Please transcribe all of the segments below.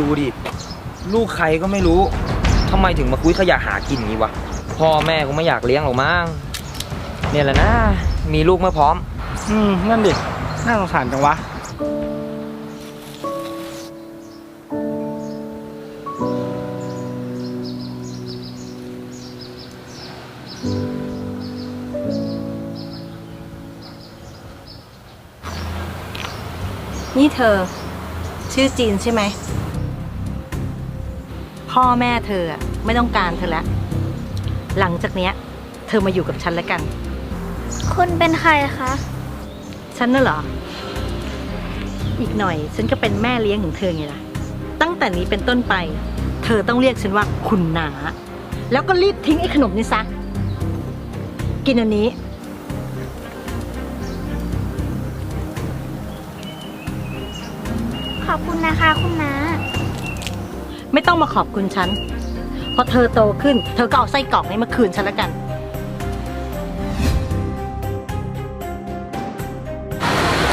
ดูดิ ลูกใครก็ไม่รู้ทำไมถึงมาคุยขยะหากินอย่างนี้วะ พ่อแม่ก็ไม่อยากเลี้ยงหรอกมั้ง เนี่ยแหละนะ มีลูกเมื่อพร้อม อืม นั่นดิ น่าสงสารจังวะ นี่เธอ ชื่อจีนใช่ไหม พ่อแม่เธออะไม่ต้องการเธอแล้วหลังจากเนี้ย เธอมาอยู่กับฉันแล้วกัน คุณเป็นใครคะ ฉันน่ะเหรอ อีกหน่อย ฉันก็เป็นแม่เลี้ยงของเธอไงล่ะ ตั้งแต่นี้เป็นต้นไป เธอต้องเรียกฉันว่าคุณนา แล้วก็รีบทิ้งไอ้ขนมนี่ซะ กินอันนี้ ขอบคุณนะคะคุณน้า ไม่ต้องมาขอบคุณฉัน พอเธอโตขึ้น เธอก็เอาไส้กรอกนี้มาคืนฉันแล้วกัน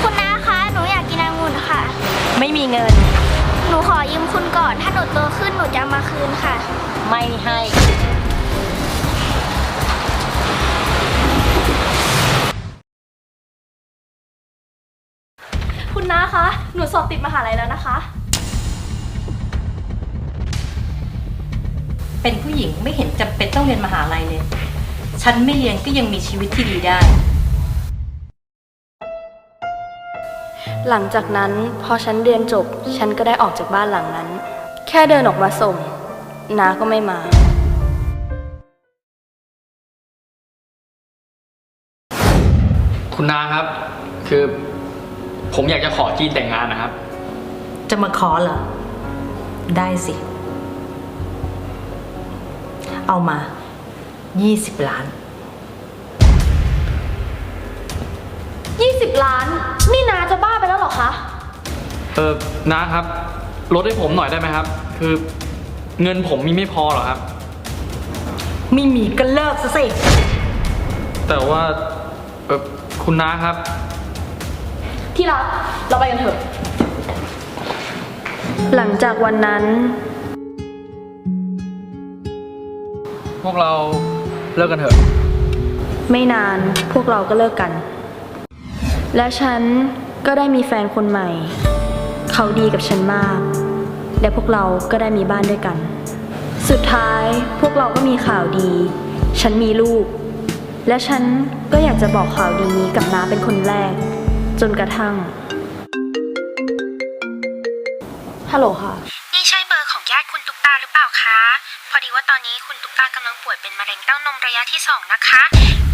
คุณน้าคะ หนูอยากกินองุ่นค่ะ ไม่มีเงิน หนูขอยืมคุณก่อน ถ้าหนูโตขึ้นหนูจะเอามาคืนค่ะ ไม่ให้ คุณน้าคะ หนูสอบติดมหาลัยแล้วนะคะ เป็นผู้หญิงไม่เห็นจำเป็นต้องเรียนมหาลัยเลย ฉันไม่เรียนก็ยังมีชีวิตที่ดีได้ หลังจากนั้นพอฉันเรียนจบ ฉันก็ได้ออกจากบ้านหลังนั้น แค่เดินออกมาส่งน้าก็ไม่มา คุณนาครับ คือผมอยากจะขอจีนแต่งงานนะครับ จะมาขอเหรอ ได้สิ เอามา 20 ล้าน 20 ล้าน นี่นาจะบ้าไปแล้วเหรอคะ เออนาครับ ลดให้ผมหน่อยได้ไหมครับ คือเงินผมมีไม่พอหรอครับ ไม่มีก็เลิกซะสิ แต่ว่าเออคุณนาครับ ที่รักเราไปกันเถอะ หลังจากวันนั้น วกเราเลิกกันเถอะ ไม่นานพวกเราก็เลิกกัน และฉันก็ได้มีแฟนคนใหม่ เขาดีกับฉันมาก และพวกเราก็ได้มีบ้านด้วยกัน สุดท้ายพวกเราก็มีข่าวดี ฉันมีลูก และฉันก็อยากจะบอกข่าวดีนี้กับน้าเป็นคนแรก จนกระทั่ง ฮัลโหลค่ะ ว่าตอนนี้คุณตุ๊กตากำลังป่วยเป็นมะเร็งเต้านมระยะที่สองนะคะ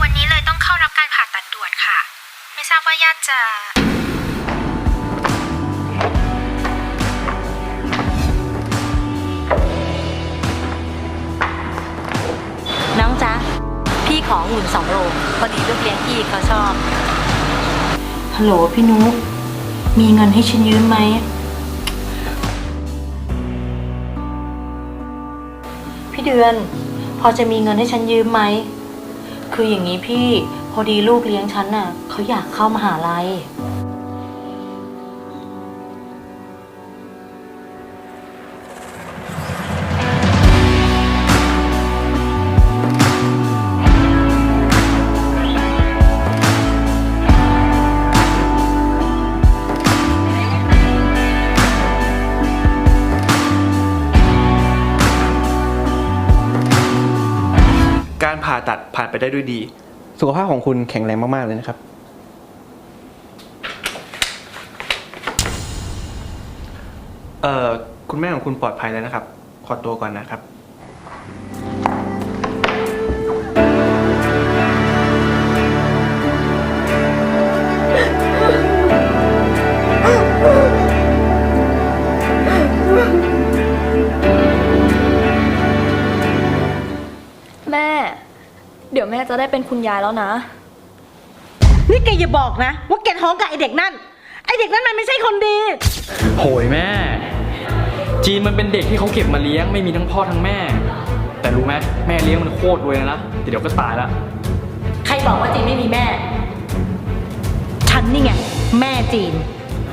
วันนี้เลยต้องเข้ารับการผ่าตัดด่วนค่ะ ไม่ทราบว่าญาติจะน้องจ๊ะ พี่ขอหุ่นสองโลพอดีลูกเลี้ยงพี่เขาชอบ ฮัลโหลพี่นุกมีเงินให้ฉันยืมไหม พี่เดือน พอจะมีเงินให้ฉันยืมไหม คืออย่างนี้พี่ พอดีลูกเลี้ยงฉันน่ะเขาอยากเข้ามหาลัย การผ่าตัดผ่านไปได้ด้วยดี สุขภาพของคุณแข็งแรงมาก ๆ เลยนะครับ เอ่อ คุณแม่ของคุณปลอดภัยแล้วนะครับ ขอตัวก่อนนะครับ เดี๋ยวแม่จะได้เป็นคุณยายแล้วนะ นี่แกอย่าบอกนะ ว่าแกท้องกับไอเด็กนั่น ไอเด็กนั่นมันไม่ใช่คนดี โหยแม่ จีนมันเป็นเด็กที่เขาเก็บมาเลี้ยงไม่มีทั้งพ่อทั้งแม่ แต่รู้ไหมแม่เลี้ยงมันโคตรรวยเลยนะแต่เดี๋ยวก็ตายละใครบอกว่าจีนไม่มีแม่ ฉันนี่ไงแม่จีน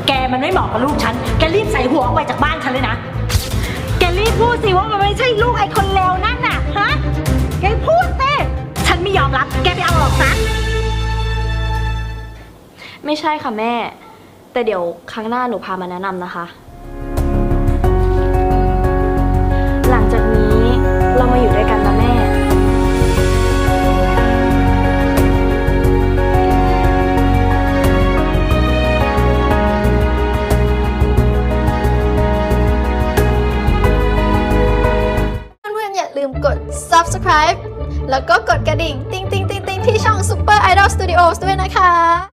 แกมันไม่เหมาะกับลูกฉัน แกรีบใส่หัวออกไปจากบ้านฉันเลยนะรีบพูดสิว่ามันไม่ใช่ลูกไอ้คนเลวนั่นน่ะ ฮะ แกพูดสิฉัน ไม่ยอมรับ แกไปเอาออกซะ ไม่ใช่ค่ะแม่ แต่เดี๋ยวครั้งหน้าหนูพามาแนะนำนะคะ หลังจากนี้เรามาอยู่ด้วยกันนะแม่ เพื่อนๆอย่าลืมกด subscribe แล้วก็กดกระดิ่ง ติ๊งติ๊งติ๊งติ๊งที่ช่อง Super Idol Studios ด้วยนะคะ